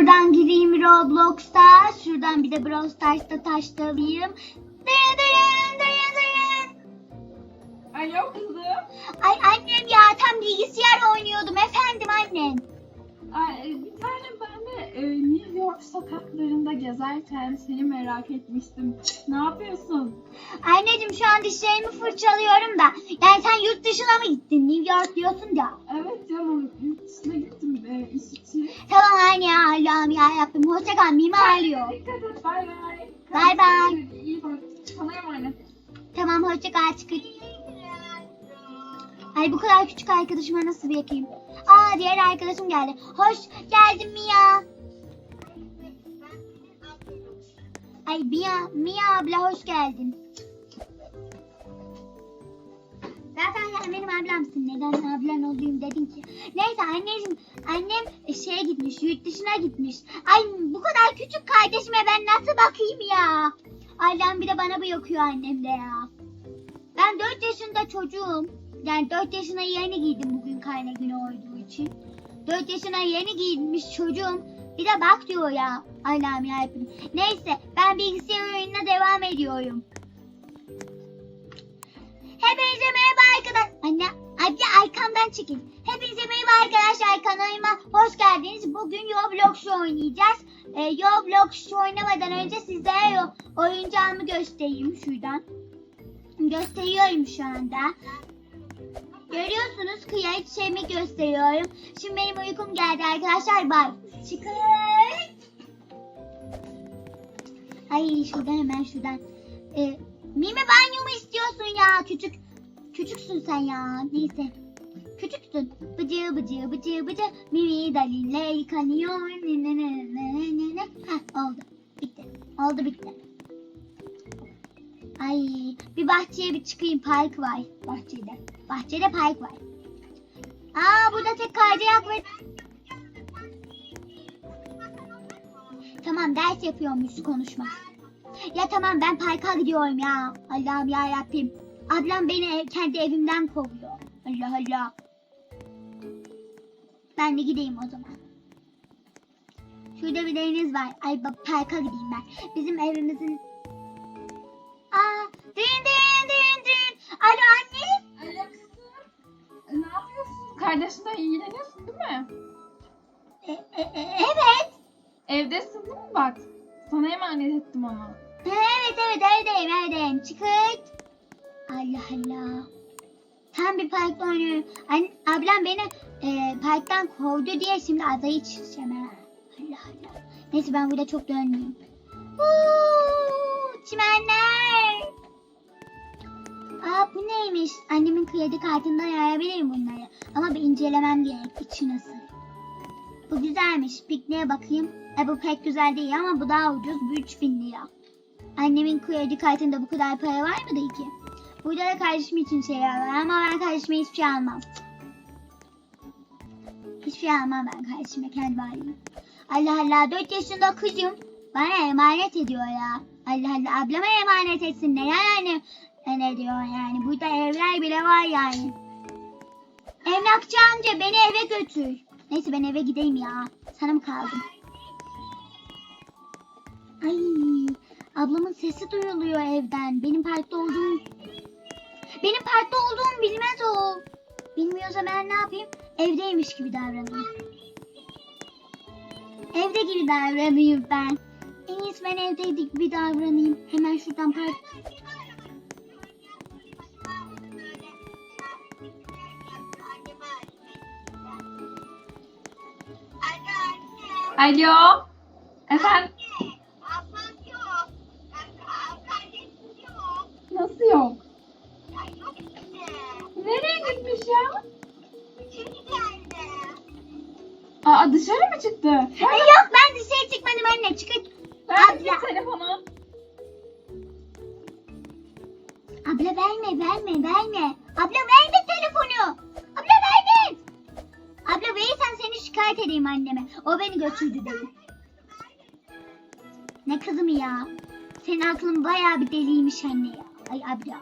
Şuradan gireyim Roblox'ta. Şuradan bir de Brawl Stars'ta taşlayayım. Dırın dırın dırın dırın. Alo kızım. Ay annem ya tam bilgisayar oynuyordum efendim annem. Ay, bir tane ben de e, New York sokaklarında gezerken seni merak etmiştim. Ne yapıyorsun? Anneciğim şu an dişlerimi fırçalıyorum da. Yani sen yurt dışına mı gittin? New York diyorsun da. Evet canım yurt dışına gittim e, iş için. Tamam anne ya Allah'ım ya yaptım. Hoşça kal mimi ağrıyor. Dikkat et bay bay. Bay bay. İyi bak sana emanet. Tamam hoşça kal çıkın. Ay bu kadar küçük arkadaşıma nasıl bir yakayım? Aa diğer arkadaşım geldi. Hoş geldin Mia. Ay Mia, Mia abla hoş geldin. Zaten sen benim ablamsın. Neden ablan olayım dedin ki. Neyse anneciğim, annem şeye gitmiş, yurt dışına gitmiş. Ay bu kadar küçük kardeşime ben nasıl bakayım ya? Allah'ım bir de bana bu yakıyor annem de ya. Ben 4 yaşında çocuğum. Yani 4 yaşına yeni giydim bugün karne günü olduğu için. 4 yaşına yeni giyinmiş çocuğum. Bir de bak diyor ya. Allah'ım yarabbim. Neyse ben bilgisayar oyununa devam ediyorum. Hepinize merhaba arkadaşlar. Anne, anne arkamdan çekil. Hepinize merhaba arkadaşlar kanalıma hoş geldiniz. Bugün Roblox oynayacağız. Ee, Roblox oynamadan önce sizlere oyuncağımı göstereyim şuradan. Gösteriyorum şu anda. Görüyorsunuz kıyafetimi gösteriyorum. Şimdi benim uykum geldi arkadaşlar. Bak. Çıkın. Ay şuradan hemen şuradan. Ee, Mimi banyo mu istiyorsun ya? Küçük. Küçüksün sen ya. Neyse. Küçüksün. Bıcı bıcı bıcı bıcı. Mimi dalinle yıkanıyor. Ne ne ne ne ne ne. Heh oldu. Bitti. Oldu bitti. Ay bir bahçeye bir çıkayım park var bahçede. Bahçede park var. Aa burada tek kaydırak ve... Tamam ders yapıyormuş konuşma. Ya tamam ben parka gidiyorum ya. Allah'ım ya Rabbim. Ablam beni kendi evimden kovuyor. Allah Allah. Ben de gideyim o zaman. Şurada bir deniz var. Ay bak parka gideyim ben. Bizim evimizin... Aa, din din din din. Alo anne. Yapıyorsun? Kardeşinden ilgileniyorsun değil mi? E, e, e, evet. Evdesin değil mi bak? Sana emanet ettim onu. Evet evet evdeyim evdeyim. Çıkırt. Allah Allah. Tam bir parkta oynuyorum. Anne, ablam beni e, parktan kovdu diye şimdi adayı çizeceğim ha. Allah Allah. Neyse ben burada çok dönmeyeyim. Uuu, çimenler. Neymiş? Annemin kredi kartından yayabilirim bunları. Ama bir incelemem gerek. İçi nasıl? Bu güzelmiş. Pikniğe bakayım. E bu pek güzel değil ama bu daha ucuz. Bu 3000 lira. Annemin kredi kartında bu kadar para var mı ki? Burada da kardeşim için şeyler var ama ben kardeşime hiçbir şey almam. Hiçbir şey almam ben kardeşime kendi halim. Allah Allah 4 yaşında kızım bana emanet ediyor ya. Allah Allah ablama emanet etsin ne yani ne diyor yani. Burada evler bile var yani. Emlakçı amca beni eve götür. Neyse ben eve gideyim ya. Sana mı kaldım? Ay ablamın sesi duyuluyor evden. Benim parkta olduğum benim parkta olduğumu bilmez o. Bilmiyorsa ben ne yapayım? Evdeymiş gibi davranayım. Evde gibi davranayım ben. En iyisi ben evdeydi gibi davranayım. Hemen şuradan park... Alo. Efendim? Nasıl yok? Nereye gitmiş ya? Aa dışarı mı çıktı? Ay yok ben dışarı çıkmadım anne. Çıkıp... Ver Abla. telefonu. Abla verme verme verme. Abla verme telefonu. Abla verme. Abla verirsen seni şikayet edeyim anneme. O beni götürdü değil. Ne kızım ya? Senin aklın bayağı bir deliymiş anne ya. Ay abla.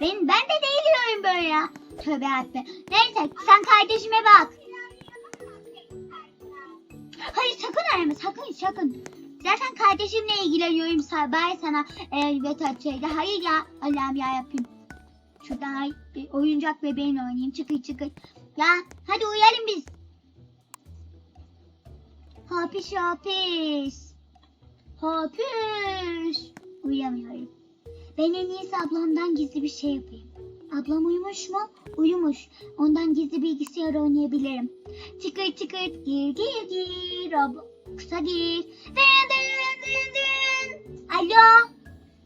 Ben, ben de değilim böyle ya. Tövbe yarabbim. Neyse sen kardeşime bak. Hayır sakın arama sakın sakın. Zaten kardeşimle ilgileniyorum sa- ben sana elbet açaydı. Hayır ya Allah'ım ya yapayım. Şuradan ay- oyuncak bebeğimle oynayayım çıkır çıkır. Ya hadi uyuyalım biz. Hapis hapis. Hapis. Uyuyamıyorum. Ben en iyisi ablamdan gizli bir şey yapayım. Ablam uyumuş mu? Uyumuş. Ondan gizli bilgisayar oynayabilirim. Tıkır tıkır gir gir gir. Abla kısa gir. Dın dın dın dın. Alo.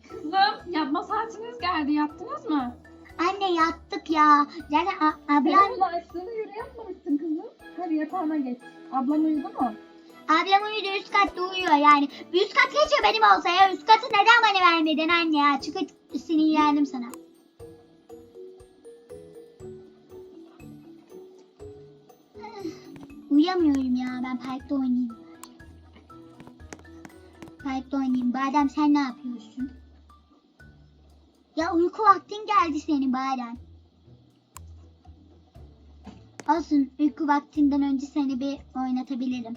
Kızım yatma saatiniz geldi. Yattınız mı? Yattık ya. Zaten a- ablam, Ablam açlığına göre yapmamışsın kızım. Hadi yatağına geç. Ablam uyudu mu? ablam uyudu üst katta uyuyor yani. Üst kat geçiyor benim olsa ya. Üst katı neden bana vermedin anne ya? Çıkır sinirlendim sana. Uyuyamıyorum ya. Ben parkta oynayayım. Parkta oynayayım. Badem sen ne yapıyorsun? Ya uyku vaktin geldi senin Badem. Olsun uyku vaktinden önce seni bir oynatabilirim.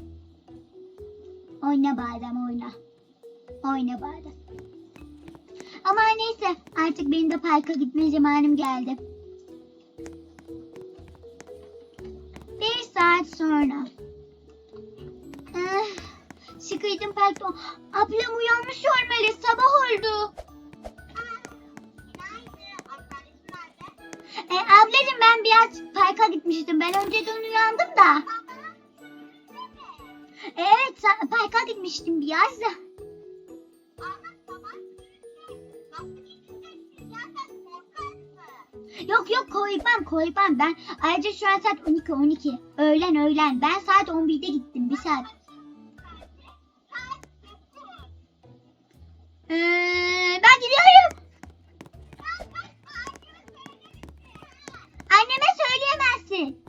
Oyna Badem oyna. Oyna Badem. Ama neyse artık benim de parka gitme zamanım geldi. Bir saat sonra. Ah, sıkıydım parkta. Ablam uyanmış olmalı sabah oldu. Ablacığım ben biraz parka gitmiştim. Ben önceden uyandım da. Evet parka gitmiştim biraz da. Yok yok koymam koymam ben. Ayrıca şu an saat 12 12. Öğlen öğlen. Ben saat 11'de gittim bir saat. Ee, ben gidiyorum. Sen bak anneme söylemişsin. Anneme söyleyemezsin.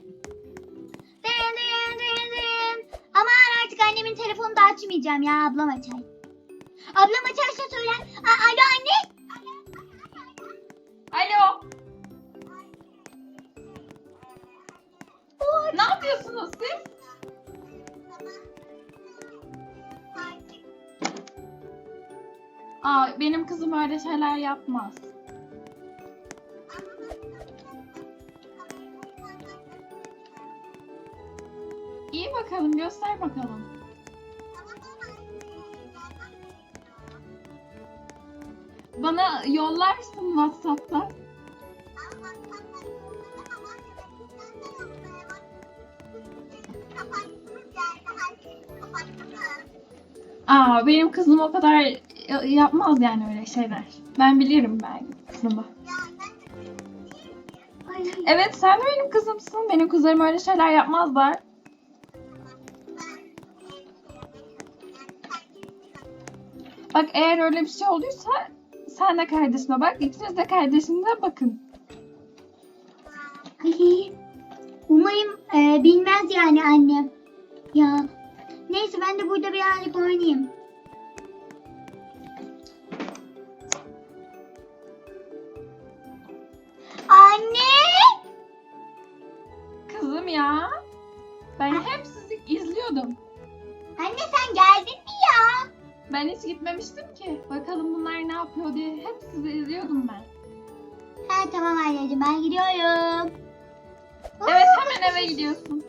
Dın dın dın dın. Aman artık annemin telefonunu da açmayacağım ya ablam açar. Ablam açarsa söyler. Aa, alo anne. Alo. Ne yapıyorsunuz siz? Aa, benim kızım öyle şeyler yapmaz. Bakalım göster bakalım. Bana yollarsın WhatsApp'tan. Aa, benim kızım o kadar ya- yapmaz yani öyle şeyler. Ben bilirim ben kızımı. Evet sen de benim kızımsın. Benim kızlarım öyle şeyler yapmazlar. Bak eğer öyle bir şey olduysa sen de kardeşine bak. İkiniz de kardeşinize bakın. Umarım e, bilmez yani annem. Ya. Neyse ben de burada birazcık oynayayım. Anne! Kızım ya. Ben hep sizi izliyordum. Anne sen geldin mi ya? Ben hiç gitmemiştim ki. Bakalım bunlar ne yapıyor diye hep sizi izliyordum ben. Ha tamam anneciğim ben gidiyorum. Evet hemen eve gidiyorsun.